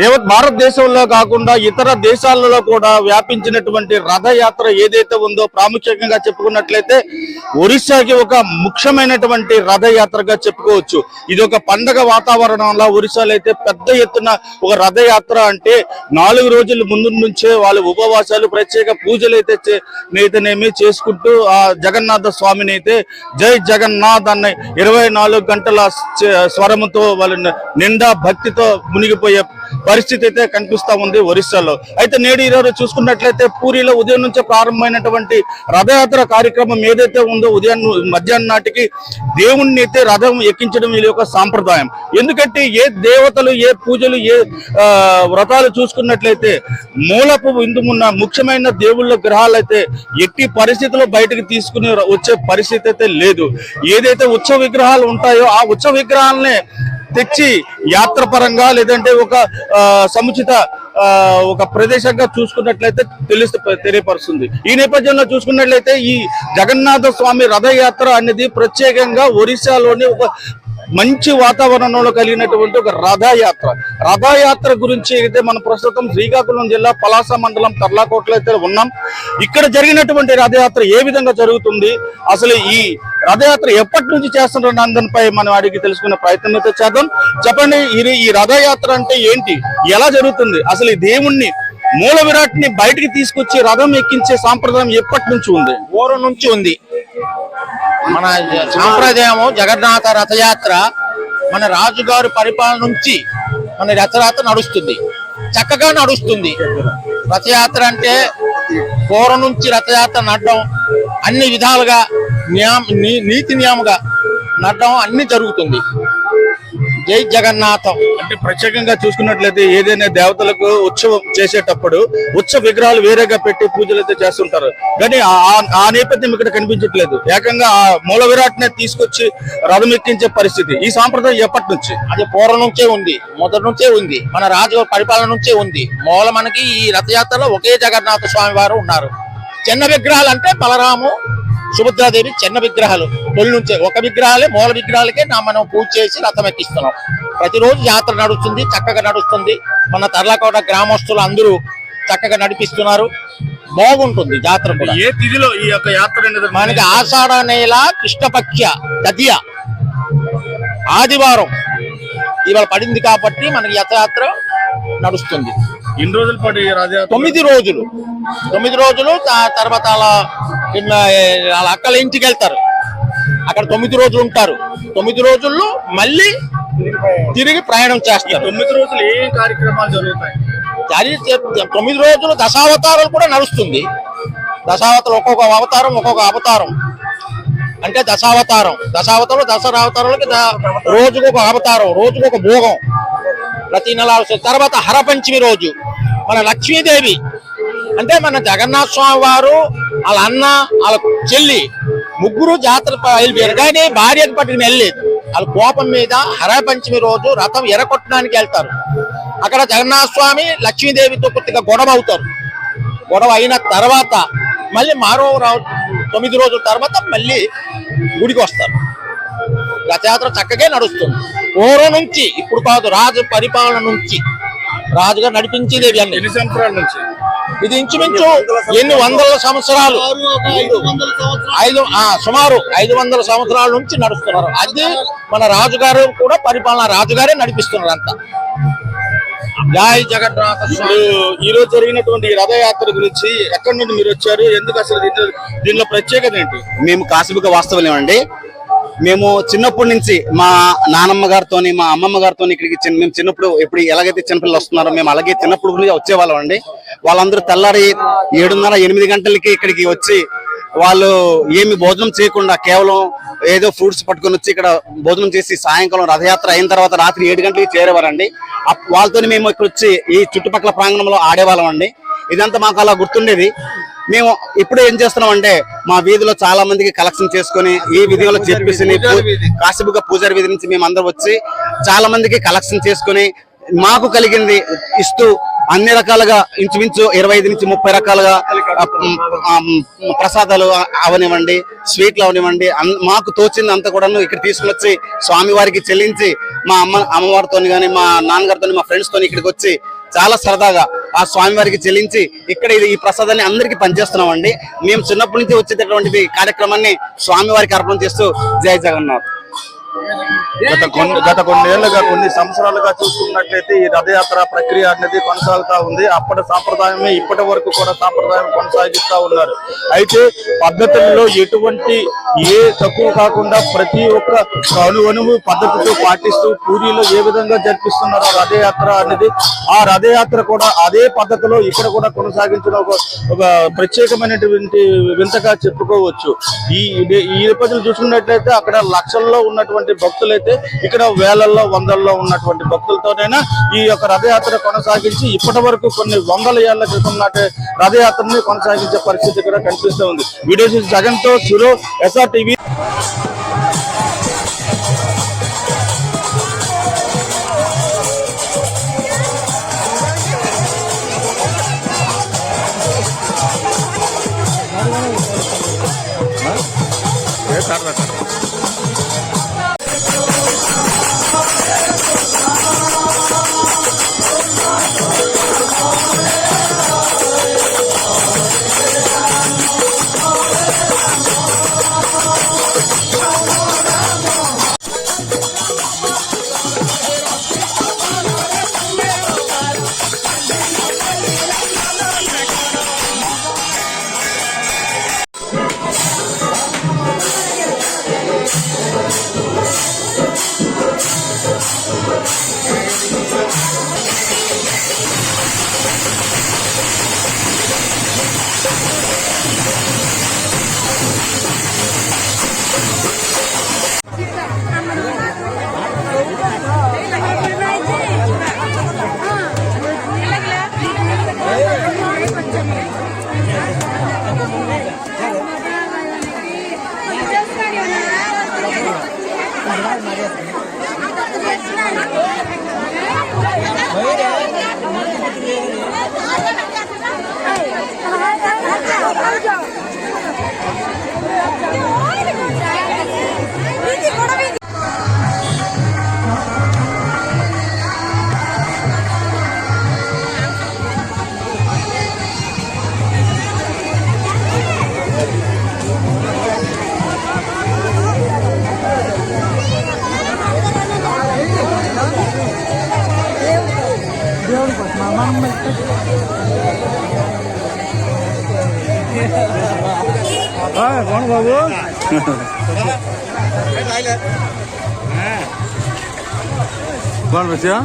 యావత్ భారతదేశంలో కాకుండా ఇతర దేశాలలో కూడా వ్యాపించినటువంటి రథయాత్ర ఏదైతే ఉందో ప్రాముఖ్యంగా చెప్పుకున్నట్లయితే ఒరిస్సాకి ఒక ముఖ్యమైనటువంటి రథయాత్రగా చెప్పుకోవచ్చు. ఇది ఒక పండగ వాతావరణంలో ఒరిస్సాలో అయితే పెద్ద ఎత్తున ఒక రథయాత్ర అంటే నాలుగు రోజుల ముందు నుంచే వాళ్ళు ఉపవాసాలు ప్రత్యేక పూజలు అయితే నేతనేమి చేసుకుంటూ ఆ జగన్నాథ స్వామిని అయితే జై జగన్నాథ్ అన్న ఇరవై నాలుగు గంటల స్వరంతో స్వరముతో వాళ్ళు నిండా భక్తితో మునిగిపోయే పరిస్థితి అయితే కనిపిస్తా ఉంది ఒరిస్సాలో. అయితే నేడు ఈరోజు చూసుకున్నట్లయితే పూరిలో ఉదయం నుంచే ప్రారంభమైనటువంటి రథయాత్ర కార్యక్రమం ఏదైతే ఉందో ఉదయం మధ్యాహ్నం నాటికి దేవుణ్ణి అయితే రథం ఎక్కించడం వీళ్ళ యొక్క సాంప్రదాయం. ఎందుకంటే ఏ దేవతలు ఏ పూజలు ఏ వ్రతాలు చూసుకున్నట్లయితే మూలపు ఇందుమున్న ముఖ్యమైన దేవుళ్ళ గ్రహాలు అయితే ఎట్టి పరిస్థితుల్లో బయటకు తీసుకుని వచ్చే పరిస్థితి అయితే లేదు. ఏదైతే ఉత్సవ విగ్రహాలు ఉంటాయో ఆ ఉత్సవ విగ్రహాలనే తెచ్చి యాత్ర పరంగా లేదంటే ఒక ఆ, సముచిత ఆ, ఒక ప్రదేశంగా చూసుకున్నట్లయితే తెలుస్తు తెలియపరుస్తుంది. ఈ నేపథ్యంలో చూసుకున్నట్లయితే ఈ జగన్నాథ స్వామి రథయాత్ర అనేది ప్రత్యేకంగా ఒరిస్సాలోని ఒక మంచి వాతావరణంలో కలిగినటువంటి ఒక రథయాత్ర. రథయాత్ర గురించి అయితే మనం ప్రస్తుతం శ్రీకాకుళం జిల్లా పలాస మండలం తర్లాకోటలో అయితే ఉన్నాం. ఇక్కడ జరిగినటువంటి రథయాత్ర ఏ విధంగా జరుగుతుంది? అసలు ఈ రథయాత్ర ఎప్పటి నుంచి చేస్తున్నారు అందరిపై మనం అడిగి తెలుసుకునే ప్రయత్నం అయితే చేద్దాం. చెప్పండి ఇది ఈ రథయాత్ర అంటే ఏంటి? ఎలా జరుగుతుంది? అసలు ఈ దేవుణ్ణి మూల విరాట్ని బయటికి తీసుకొచ్చి రథం ఎక్కించే సాంప్రదాయం ఎప్పటి నుంచి ఉంది? ఓరం నుంచి ఉంది. మన సాంప్రదాయము జగన్నాథ రథయాత్ర మన రాజుగారి పరిపాలన నుంచి మన రథయాత్ర నడుస్తుంది. చక్కగా నడుస్తుంది. రథయాత్ర అంటే పూర్వం నుంచి రథయాత్ర నడడం అన్ని విధాలుగా నీతి నియముగా నడడం అన్ని జరుగుతుంది. జై జగన్నాథం. అంటే ప్రత్యేకంగా చూసుకున్నట్లయితే ఏదైనా దేవతలకు ఉత్సవం చేసేటప్పుడు ఉత్సవ విగ్రహాలు వేరేగా పెట్టి పూజలు అయితే చేస్తుంటారు. కానీ ఆ- నేపథ్యం ఇక్కడ కనిపించట్లేదు. ఏకంగా ఆ మూల విరాట్ నే తీసుకొచ్చి రథం ఎక్కించే పరిస్థితి ఈ సాంప్రదాయం ఎప్పటి నుంచి? అది పూర్వం నుంచే ఉంది మొదటి నుంచే ఉంది మన రాజు పరిపాలన నుంచే ఉంది. మూల మనకి ఈ రథయాత్రలో ఒకే జగన్నాథ స్వామి వారు ఉన్నారు. చిన్న విగ్రహాలు అంటే బలరాము సుభద్రాదేవి చిన్న విగ్రహాలు. తొలి నుంచే ఒక విగ్రహాలే మూల విగ్రహాలకే నా మనం పూజ చేసి రథం ఎక్కిస్తున్నాం. ప్రతిరోజు యాత్ర నడుస్తుంది చక్కగా నడుస్తుంది. మన తర్లాకోట గ్రామస్తులు అందరూ చక్కగా నడిపిస్తున్నారు. బాగుంటుంది జాతర కూడా. ఏ తిథిలో ఈ యొక్క యాత్ర మనకి ఆషాఢ నెల కృష్ణపక్ష తదియ ఆదివారం. ఇవాళ పడింది కాబట్టి మనకి రథయాత్ర నడుస్తుంది. ఎన్ని రోజుల పాటు తొమ్మిది రోజులు. తొమ్మిది రోజులు తర్వాత అలా వాళ్ళ అక్కల ఇంటికి వెళ్తారు. అక్కడ తొమ్మిది రోజులు ఉంటారు. తొమ్మిది రోజుల్లో మళ్ళీ తిరిగి ప్రయాణం చేస్తారు. తొమ్మిది రోజులు ఏ కార్యక్రమాలు జరుగుతాయి? తొమ్మిది రోజులు దశావతారాలు కూడా నడుస్తుంది. దశావతారం ఒక్కొక్క అవతారం ఒక్కొక్క అవతారం. అంటే దశావతారం. దశావతారం దసరా అవతారాలకి రోజుకు ఒక అవతారం రోజుకు ఒక భోగం. ప్రతి నెల. తర్వాత హరపంచమి రోజు. మన లక్ష్మీదేవి. అంటే మన జగన్నాథ స్వామి వారు వాళ్ళ అన్న వాళ్ళ చెల్లి ముగ్గురు జాతర బయలుదేరారు కానీ భార్యను పట్టుకుని వెళ్ళలేదు. వాళ్ళ కోపం మీద హరపంచమి రోజు రథం ఎరకొట్టడానికి వెళ్తారు. అక్కడ జగన్నాథ స్వామి లక్ష్మీదేవితో కొద్దిగా గొడవ అవుతారు. గొడవ అయిన తర్వాత మళ్ళీ మరో తొమ్మిది రోజుల తర్వాత మళ్ళీ గుడికి వస్తారు. రథయాత్ర చక్కగా నడుస్తుంది. పూర్వం నుంచి ఇప్పుడు కాదు రాజు పరిపాలన నుంచి. రాజుగా నడిపించేది అన్ని. ఎన్ని సంవత్సరాల నుంచి? ఇది ఇంచుమించు ఎన్ని వందల సంవత్సరాలు? ఐదు ఆ, సుమారు ఐదు వందల సంవత్సరాల నుంచి నడుస్తున్నారు. అది మన రాజుగారు కూడా పరిపాలన రాజుగారే నడిపిస్తున్నారు అంతా. జై జగన్నాథ ఇప్పుడు ఈ రోజు జరిగినటువంటి రథయాత్ర గురించి ఎక్కడి నుండి మీరు వచ్చారు? ఎందుకు అసలు దీంట్లో దీనిలో ప్రత్యేకత ఏంటి? మేము కాసిబుక వాస్తవులేమండి మేము చిన్నప్పటి నుంచి మా నానమ్మ గారితోని మా అమ్మమ్మ గారితో ఇక్కడికి చిన్న మేము చిన్నప్పుడు ఎప్పుడు ఎలాగైతే చిన్నపిల్లలు వస్తున్నారో మేము అలాగే చిన్నప్పుడు నుంచి వచ్చేవాళ్ళం అండి. వాళ్ళందరూ తెల్లారి ఏడున్నర ఎనిమిది గంటలకి ఇక్కడికి వచ్చి వాళ్ళు ఏమి భోజనం చేయకుండా కేవలం ఏదో ఫ్రూట్స్ పట్టుకొని వచ్చి ఇక్కడ భోజనం చేసి సాయంకాలం రథయాత్ర అయిన తర్వాత రాత్రి ఏడు గంటలకి చేరేవారండి. అప్- వాళ్ళతో మేము ఇక్కడ వచ్చి ఈ చుట్టుపక్కల ప్రాంగణంలో ఆడేవాళ్ళం అండి. ఇదంతా మాకు అలా గుర్తుండేది. మేము ఇప్పుడు ఏం చేస్తున్నాం అంటే మా వీధిలో చాలా మందికి కలెక్షన్ చేసుకొని ఈ విధిలో చెప్పేసి కాసిబుగా పూజారి వీధి. నుంచి మేము అందరం వచ్చి చాలా మందికి కలెక్షన్ చేసుకొని మాకు కలిగింది ఇస్తూ అన్ని రకాలుగా ఇంచుమించు ఇరవై ఐదు నుంచి ముప్పై రకాలుగా ప్రసాదాలు అవనివ్వండి స్వీట్లు అవనివ్వండి మాకు తోచింది అంతా కూడాను ఇక్కడ తీసుకుని వచ్చి స్వామి వారికి చెల్లించి మా అమ్మ అమ్మవారితో కానీ మా నాన్నగారితో మా ఫ్రెండ్స్ తోని ఇక్కడికి వచ్చి చాలా సరదాగా ఆ స్వామివారికి చెల్లించి ఇక్కడ ఇది ఈ ప్రసాదాన్ని అందరికీ పనిచేస్తున్నామండి. మేము చిన్నప్పటి నుంచి వచ్చేటటువంటి కార్యక్రమాన్ని స్వామి వారికి అర్పణ చేస్తూ జై జగన్నాథ్. గత కొన్ని గత కొన్నేళ్ళుగా కొన్ని సంవత్సరాలుగా చూసుకున్నట్లయితే ఈ రథయాత్ర ప్రక్రియ అనేది కొనసాగుతా ఉంది. అప్పటి సాంప్రదాయమే ఇప్పటి వరకు కూడా సాంప్రదాయం కొనసాగిస్తా ఉన్నారు. అయితే పద్ధతుల్లో ఎటువంటి ఏ తక్కువ కాకుండా ప్రతి ఒక్క అణు పద్ధతితో పాటిస్తూ పూరిలో ఏ విధంగా జరిపిస్తున్నారో రథయాత్ర అనేది ఆ రథయాత్ర కూడా అదే పద్ధతిలో ఇక్కడ కూడా కొనసాగించడం ఒక ఒక ప్రత్యేకమైనటువంటి వింతగా చెప్పుకోవచ్చు. ఈ ఈ నేపథ్యంలో చూసుకున్నట్లయితే అక్కడ లక్షల్లో ఉన్నటువంటి భక్తులైతే ఇక్కడ వేలల్లో వందల్లో ఉన్నటువంటి భక్తులతోనైనా ఈ యొక్క రథయాత్ర కొనసాగించి ఇప్పటి వరకు కొన్ని వందల ఏళ్ళ క్రితం నాటి రథయాత్రని కొనసాగించే పరిస్థితి కూడా కనిపిస్తూ ఉంది. వీడియో జగన్తో సురో ఎస్ఆర్ టీవీ হ্যাঁ কোন বাবু? কোন বেশিয়া